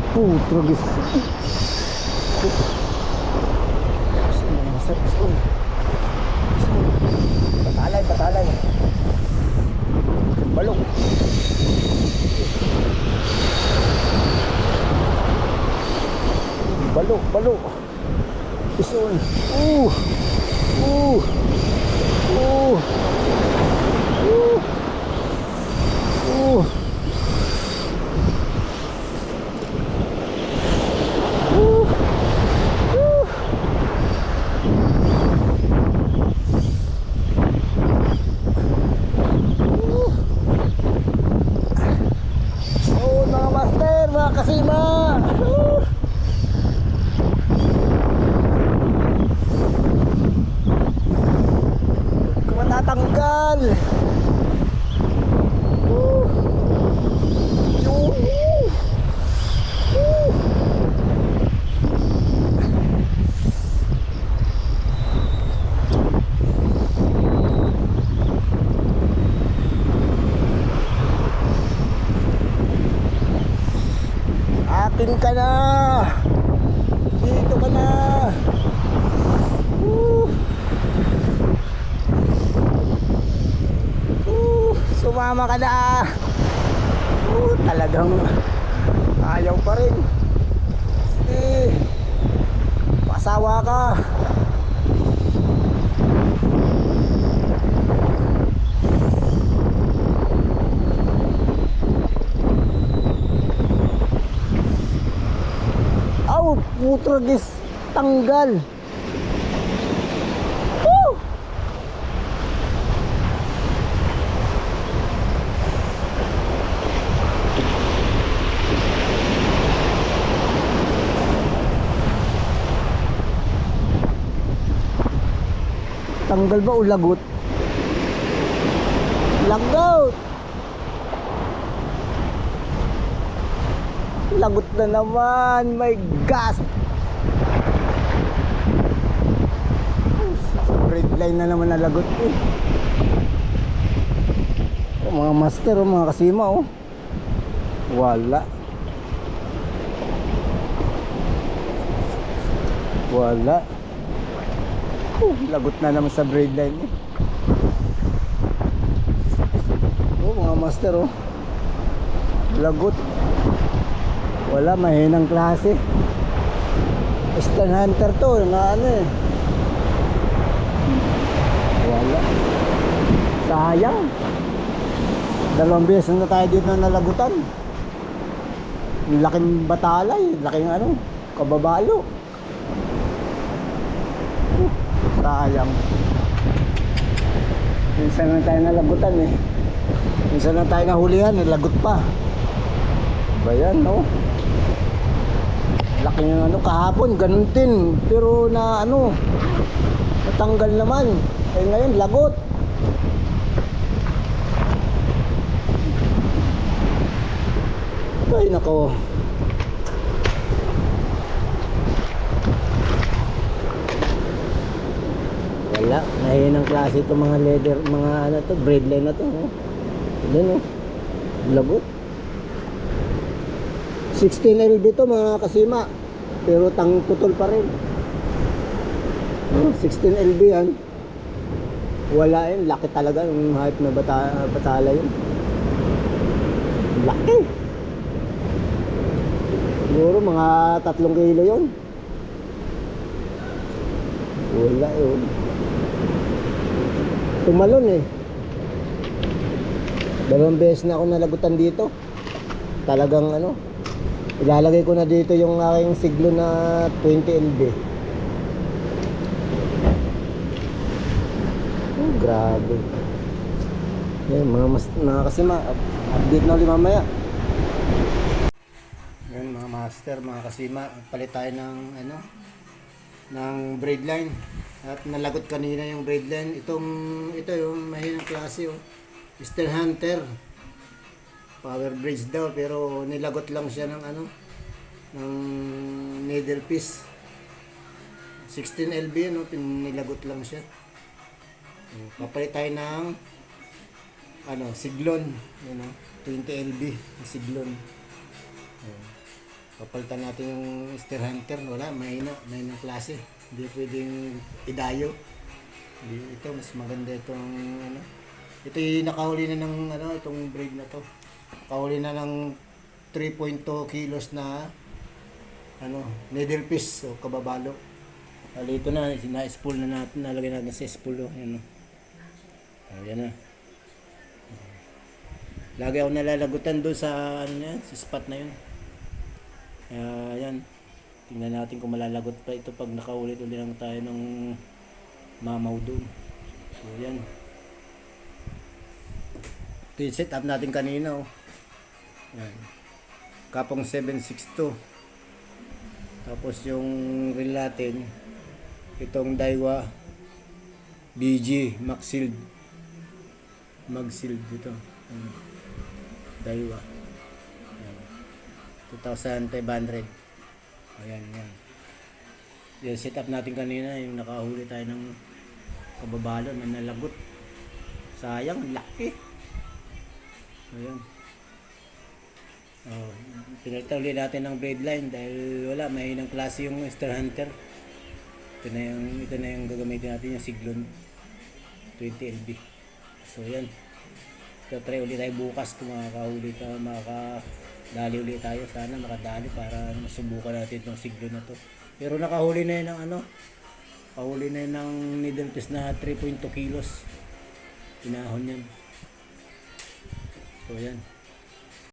Putro gis. Batalay, batalay. Balok. Balok, balok. Isun. Uh. Uh. Uh. Akin ka na. Dito ka na. Uh. Uh, sumama ka na. Uh, talagang ayaw pa rin. Sige. Pasawa ka. Aw, putragis. Tanggal. Woo! Tanggal ba o lagot? Lagot! Lagot na naman! My gas! Line na naman na lagot eh. Oh, mga master, oh, mga kasima oh. Wala. Wala. Oh, lagot na naman sa braid line eh. Oh, mga master oh. Lagot. Wala, mahinang klase. Stan Hunter to, na ano eh. Sayang. Dalawang beses na tayo dito na nalagutan. Laking batalay, laking ano, kababalo. Uh, Sayang. Minsan lang tayo nalagutan eh. Minsan lang tayo nahulihan, nalagot pa. Ba yan, no? Laki ng ano, kahapon, ganun din. Pero na ano, natanggal naman. Eh ngayon, lagot. Ay, nako. Wala, nahinang klase itong mga leather, mga ano to, braid line na to. Oh. Yan oh. Lagot. 16 LB to mga kasima. Pero tang putol pa rin. Oh, 16 LB yan. Wala yun. Laki talaga yung hype na bata, batala yun. Laki. Siguro mga tatlong kilo yun. Wala yun. Tumalon eh. Dalawang beses na ako nalagutan dito. Talagang ano, ilalagay ko na dito yung aking siglo na 20 LB. Oh, grabe. Yan, mga, mas, mga update na ulit mamaya. Yan mga master, mga kasima, palit tayo ng ano, ng braid line. At nalagot kanina yung braid line. Itong, ito yung mahinang klase oh. Mr. Hunter. Power bridge daw pero nilagot lang siya ng ano ng needle piece. 16 LB no, nilagot lang siya. Papalit tayo ng ano, siglon, you know, 20 LB na siglon. Oh. Papalitan natin yung Star Hunter. Wala, mahina. Mahina klase. Hindi pwedeng idayo. Hindi, ito, mas maganda itong ano. Ito yung nakahuli na ng ano, itong breed na to. Nakahuli na ng 3.2 kilos na ano, needle fish o kababalo. Bali ito na, na-spool na natin, nalagay natin sa spool. Oh. Ayan na. Lagi ako nalalagutan doon sa ano yan, sa spot na yun. Kaya yan. Tingnan natin kung malalagot pa ito pag nakaulit ulit lang tayo ng mamaw doon. So yan. Ito yung setup natin kanina oh. Yan. Kapong 762. Tapos yung reel natin, itong Daiwa BG Max Shield. Mag Shield dito. Ayan. Daiwa. Ayan. 2,500. Ayan, yan. Yung setup natin kanina, yung nakahuli tayo ng kababalo na nalagot. Sayang, ang laki. Ayan. Oh, pinalitan ulit natin ng braid line dahil wala, may ng klase yung Star Hunter. Ito na yung, ito na yung gagamitin natin yung Siglon 20 LB. So yan. So try ulit tayo bukas kung makakahuli tayo, makakadali ulit tayo. Sana makadali para masubukan natin itong Siglon na to. Pero nakahuli na yun ng ano, Kahuli na yun ng needle fish na 3.2 kilos. Pinahon yan. So yan.